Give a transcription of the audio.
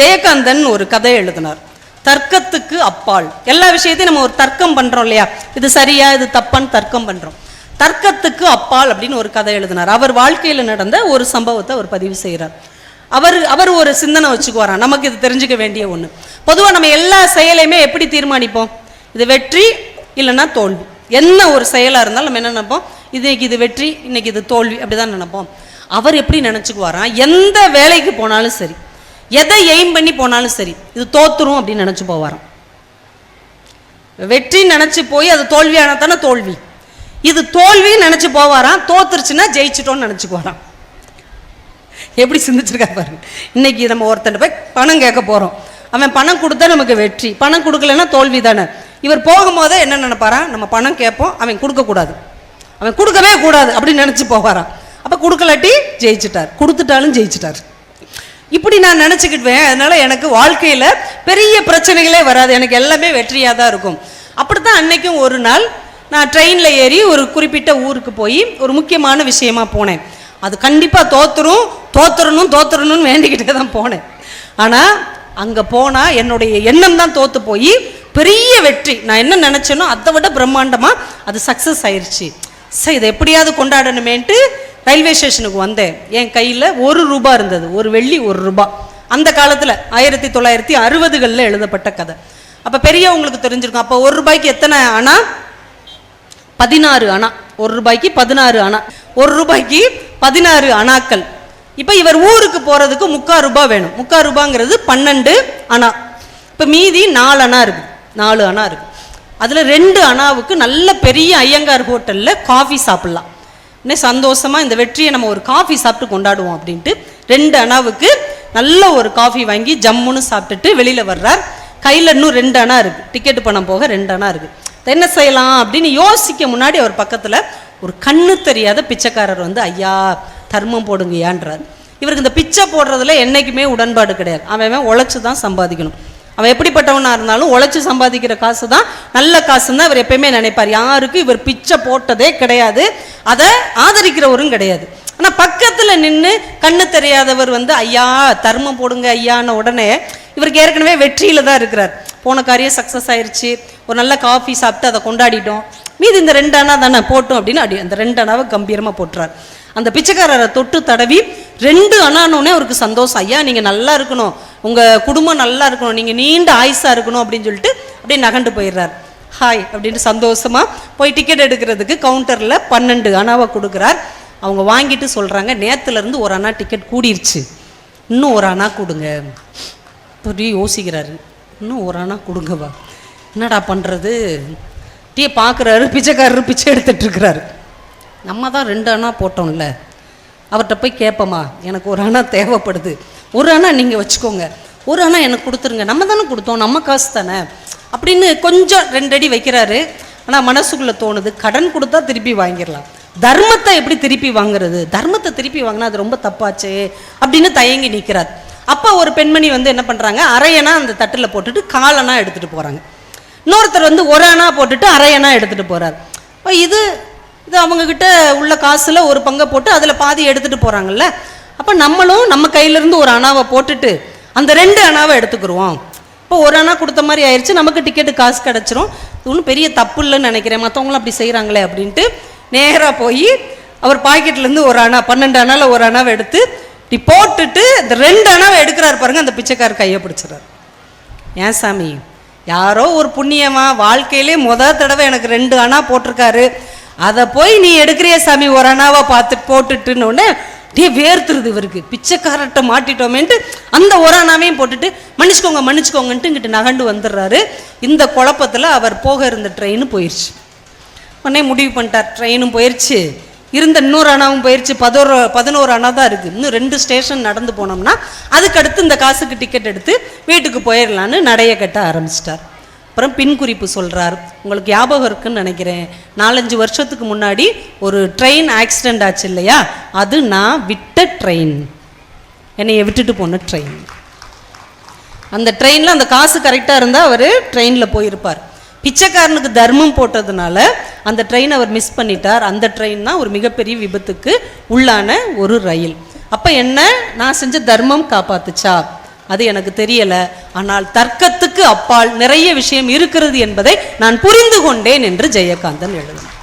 ஜெயகாந்தன் ஒரு கதை எழுதினார். தர்க்கத்துக்கு அப்பால். எல்லா விஷயத்தையும் நம்ம ஒரு தர்க்கம் பண்றோம் இல்லையா? இது சரியா இது தப்பான்னு தர்க்கம் பண்றோம். தர்க்கத்துக்கு அப்பால் அப்படின்னு ஒரு கதை எழுதினார். அவர் வாழ்க்கையில் நடந்த ஒரு சம்பவத்தை அவர் பதிவு செய்கிறார் அவர் அவர் ஒரு சிந்தனை வச்சுக்குவாராம் நமக்கு இது தெரிஞ்சுக்க வேண்டிய ஒண்ணு. பொதுவாக நம்ம எல்லா செயலையுமே எப்படி தீர்மானிப்போம்? இது வெற்றி இல்லைன்னா தோல்வி. என்ன ஒரு செயலாக இருந்தாலும் நம்ம என்ன நினைப்போம்? இன்னைக்கு இது வெற்றி இன்னைக்கு இது தோல்வி அப்படிதான் நினைப்போம். அவர் எப்படி நினச்சிக்குவாராம் எந்த வேலைக்கு போனாலும் சரி. எதை எய்ம் பண்ணி போனாலும் சரி இது தோத்துரும் அப்படின்னு நினச்சி போவாராம். வெற்றி நினச்சி போய் அது தோல்வியான தானே தோல்வி. இது தோல்வின்னு நினச்சி போவாராம் தோத்துருச்சுன்னா நினச்சி நினைச்சுக்குவாராம் எப்படி சிந்திச்சிருக்கா பாருங்க. இன்னைக்கு நம்ம ஒருத்தன் போய் பணம் கேட்க போகிறோம் அவன் பணம் கொடுத்தா நமக்கு வெற்றி. பணம் கொடுக்கலன்னா தோல்வி தானே இவர் போகும்போதே என்ன நினைப்பாரா நம்ம பணம் கேட்போம் அவன் கொடுக்கக்கூடாது அவன் கொடுக்கவே கூடாது அப்படின்னு நினச்சி போவாராம். அப்போ கொடுக்கலாட்டி ஜெயிச்சிட்டார். கொடுத்துட்டாலும் ஜெயிச்சிட்டார். இப்படி நான் நினச்சிக்கிட்டுவேன் அதனால எனக்கு வாழ்க்கையில் பெரிய பிரச்சனைகளே வராது. எனக்கு எல்லாமே வெற்றியாக தான் இருக்கும். அப்படித்தான் அன்னைக்கும் ஒரு நாள் நான் ட்ரெயினில் ஏறி ஒரு குறிப்பிட்ட ஊருக்கு போய் ஒரு முக்கியமான விஷயமா போனேன். அது கண்டிப்பாக தோத்துரும் தோத்துறணும் தோத்துறணும்னு வேண்டிக்கிட்டே தான் போனேன். ஆனால் அங்கே போனால் என்னுடைய எண்ணம் தான் தோற்று போய் பெரிய வெற்றி. நான் என்ன நினச்சேனோ அதை விட பிரம்மாண்டமாக அது சக்ஸஸ் ஆயிடுச்சு சரி இதை எப்படியாவது கொண்டாடணுமேன்ட்டு ரயில்வே ஸ்டேஷனுக்கு வந்தேன். என் கையில் ஒரு ரூபா இருந்தது. ஒரு வெள்ளி ஒரு ரூபா. அந்த காலத்தில் ஆயிரத்தி தொள்ளாயிரத்தி அறுபதுகளில் எழுதப்பட்ட கதை. அப்போ பெரியவங்களுக்கு தெரிஞ்சிருக்கும். அப்போ ஒரு ரூபாய்க்கு எத்தனை அணா? பதினாறு அணா. ஒரு ரூபாய்க்கு பதினாறு அணா. ஒரு ரூபாய்க்கு பதினாறு அணாக்கள். இப்போ இவர் ஊருக்கு போகிறதுக்கு முக்கால் ரூபா வேணும். முக்கால் ரூபாங்கிறது பன்னெண்டு அணா. இப்போ மீதி நாலு அணா இருக்கு. நாலு அணா இருக்கு. அதில் ரெண்டு அணாவுக்கு நல்ல பெரிய ஐயங்கார் ஹோட்டலில் காஃபி சாப்பிட்லாம். இன்னும் சந்தோஷமாக இந்த வெற்றியை நம்ம ஒரு காஃபி சாப்பிட்டு கொண்டாடுவோம் அப்படின்ட்டு ரெண்டு அணாவுக்கு நல்ல ஒரு காஃபி வாங்கி ஜம்முன்னு சாப்பிட்டுட்டு வெளியில் வர்றார். கையில் இன்னும் ரெண்டு அணா இருக்குது டிக்கெட் பணம் போக ரெண்டு அணா இருக்குது என்ன செய்யலாம் அப்படின்னு யோசிக்க முன்னாடி அவர் பக்கத்தில் ஒரு கண்ணு தெரியாத பிச்சைக்காரர் வந்து ஐயா தர்மம் போடுங்கயான்றார் இவருக்கு இந்த பிச்சை போடுறதுல என்றைக்குமே உடன்பாடு கிடையாது. அவன் உழைச்சி தான் சம்பாதிக்கணும். அவன் எப்படிப்பட்டவனாக இருந்தாலும் உழைச்சி சம்பாதிக்கிற காசு தான் நல்ல காசுன்னு தான் எப்பயுமே நினைப்பார். யாருக்கு இவர் பிச்சை போட்டதே கிடையாது. அதை ஆதரிக்கிறவரும் கிடையாது. ஆனால் பக்கத்தில் நின்று கண்ணு தெரியாதவர் வந்து ஐயா தர்மம் போடுங்க ஐயான்னு உடனே இவருக்கு ஏற்கனவே வெற்றியில் தான் இருக்கிறார். போன காரியம் சக்ஸஸ் ஆயிடுச்சு ஒரு நல்ல காஃபி சாப்பிட்டு அதை கொண்டாடிட்டோம். மீதி இந்த ரெண்டு அணா தானே போட்டோம் அப்படின்னு அப்படி அந்த ரெண்டு அணாவை கம்பீரமாக போட்டுறார். அந்த பிச்சைக்காரரை தொட்டு தடவி ரெண்டு அணானோடனே அவருக்கு சந்தோஷம். ஐயா நீங்கள் நல்லா இருக்கணும். உங்கள் குடும்பம் நல்லா இருக்கணும். நீங்கள் நீண்ட ஆயுசாக இருக்கணும் அப்படின்னு சொல்லிட்டு அப்படியே நகண்டு போயிடுறார். ஹாய் அப்படின்னு சந்தோஷமாக போய் டிக்கெட் எடுக்கிறதுக்கு கவுண்டரில் பன்னெண்டு அணாவை கொடுக்குறார். அவங்க வாங்கிட்டு சொல்கிறாங்க நேற்றுலேருந்து ஒரு அணா டிக்கெட் கூடிருச்சு. இன்னும் ஒரு அணா கொடுங்க. பெரிய யோசிக்கிறாரு. இன்னும் ஒரு அணா கொடுங்கவா? என்னடா பண்ணுறது டீ பார்க்குறாரு பிச்சைக்காரரு பிச்சை எடுத்துட்டு இருக்கிறாரு. நம்ம தான் ரெண்டு அணா போட்டோம்ல. அவர்கிட்ட போய் கேட்போமா எனக்கு ஒரு அணா தேவைப்படுது. ஒரு அணா நீங்கள் வச்சுக்கோங்க. ஒரு அணா எனக்கு கொடுத்துருங்க. நம்ம தானே கொடுத்தோம் நம்ம காசு தானே? அப்படின்னு கொஞ்சம் ரெண்டடி வைக்கிறாரு. ஆனால் மனசுக்குள்ளே தோணுது கடன் கொடுத்தா திருப்பி வாங்கிடலாம். தர்மத்தை எப்படி திருப்பி வாங்குறது? தர்மத்தை திருப்பி வாங்கினா அது ரொம்ப தப்பாச்சு அப்படின்னு தயங்கி நிற்கிறார் அப்போ ஒரு பெண்மணி வந்து என்ன பண்ணுறாங்க அரையணா அந்த தட்டில் போட்டுட்டு காலனா எடுத்துகிட்டு போகிறாங்க இன்னொருத்தர் வந்து ஒரு அணா போட்டுட்டு அரையனா எடுத்துகிட்டு போகிறார் இப்போ இது இது அவங்கக்கிட்ட உள்ள காசில் ஒரு பங்கை போட்டு அதில் பாதி எடுத்துகிட்டு போகிறாங்கல்ல அப்போ நம்மளும் நம்ம கையிலேருந்து ஒரு அணாவை போட்டுட்டு அந்த ரெண்டு அணாவை எடுத்துக்கிருவோம். இப்போ ஒரு அணா கொடுத்த மாதிரி ஆயிடுச்சு நமக்கு டிக்கெட்டு காசு கிடச்சிரும். ஒன்றும் பெரிய தப்பு இல்லைன்னு நினைக்கிறேன். மற்றவங்களும் அப்படி செய்கிறாங்களே அப்படின்ட்டு நேராக போய் அவர் பாக்கெட்லேருந்து ஒரு அணா பன்னெண்டு அணாவில் ஒரு அணாவை எடுத்து இப்படி போட்டுட்டு இந்த ரெண்டு அணாவை எடுக்கிறாரு பாருங்கள் அந்த பிச்சைக்காரர் கையை பிடிச்சிறாரு ஏன் சாமி? யாரோ ஒரு புண்ணியமா வாழ்க்கையிலே முத தடவை எனக்கு ரெண்டு அணா போட்டிருக்காரு. அதை போய் நீ எடுக்கிறிய சாமி ஒரு அணாவா பார்த்து போட்டுட்டுன்னு டே வேர்த்துருது இவருக்கு. பிச்சைக்காரர்கிட்ட மாட்டிட்டோமேன்ட்டு அந்த ஒரு அணாவையும் போட்டுட்டு மன்னிச்சுக்கோங்க மன்னிச்சுக்கோங்கன்ட்டு இங்கிட்டு நகண்டு வந்துடுறாரு. இந்த குழப்பத்தில் அவர் போக இருந்த ட்ரெயின் போயிடுச்சு உடனே முடிவு பண்ணிட்டார் ட்ரெயினும் போயிடுச்சு இருந்த இன்னொரு அணாவும் போயிடுச்சு பதினோரு பதினோரு அணா தான் இருக்குது இன்னும் ரெண்டு ஸ்டேஷன் நடந்து போனோம்னா அதுக்கடுத்து இந்த காசுக்கு டிக்கெட் எடுத்து வீட்டுக்கு போயிடலான்னு நடைய கட்ட ஆரம்பிச்சிட்டார். அப்புறம் பின் குறிப்பு சொல்கிறார் உங்களுக்கு ஞாபகம் இருக்குன்னு நினைக்கிறேன். நாலஞ்சு வருஷத்துக்கு முன்னாடி ஒரு ட்ரெயின் ஆக்சிடெண்ட் ஆச்சு இல்லையா? அது நான் விட்ட ட்ரெயின் என்னைய விட்டுட்டு போன ட்ரெயின் அந்த ட்ரெயினில் அந்த காசு கரெக்டாக இருந்தால் அவர் ட்ரெயினில் போயிருப்பார். பிச்சைக்காரனுக்கு தர்மம் போட்டதுனால அந்த ட்ரெயின் அவர் மிஸ் பண்ணிட்டார். அந்த ட்ரெயின் தான் ஒரு மிகப்பெரிய விபத்துக்கு உள்ளான ஒரு ரயில். அப்போ என்ன? நான் செஞ்ச தர்மம் காப்பாத்துச்சா? அது எனக்கு தெரியல. ஆனால் தர்க்கத்துக்கு அப்பால் நிறைய விஷயம் இருக்கிறது என்பதை நான் புரிந்து கொண்டேன் என்று ஜெயகாந்தன் எழுதினார்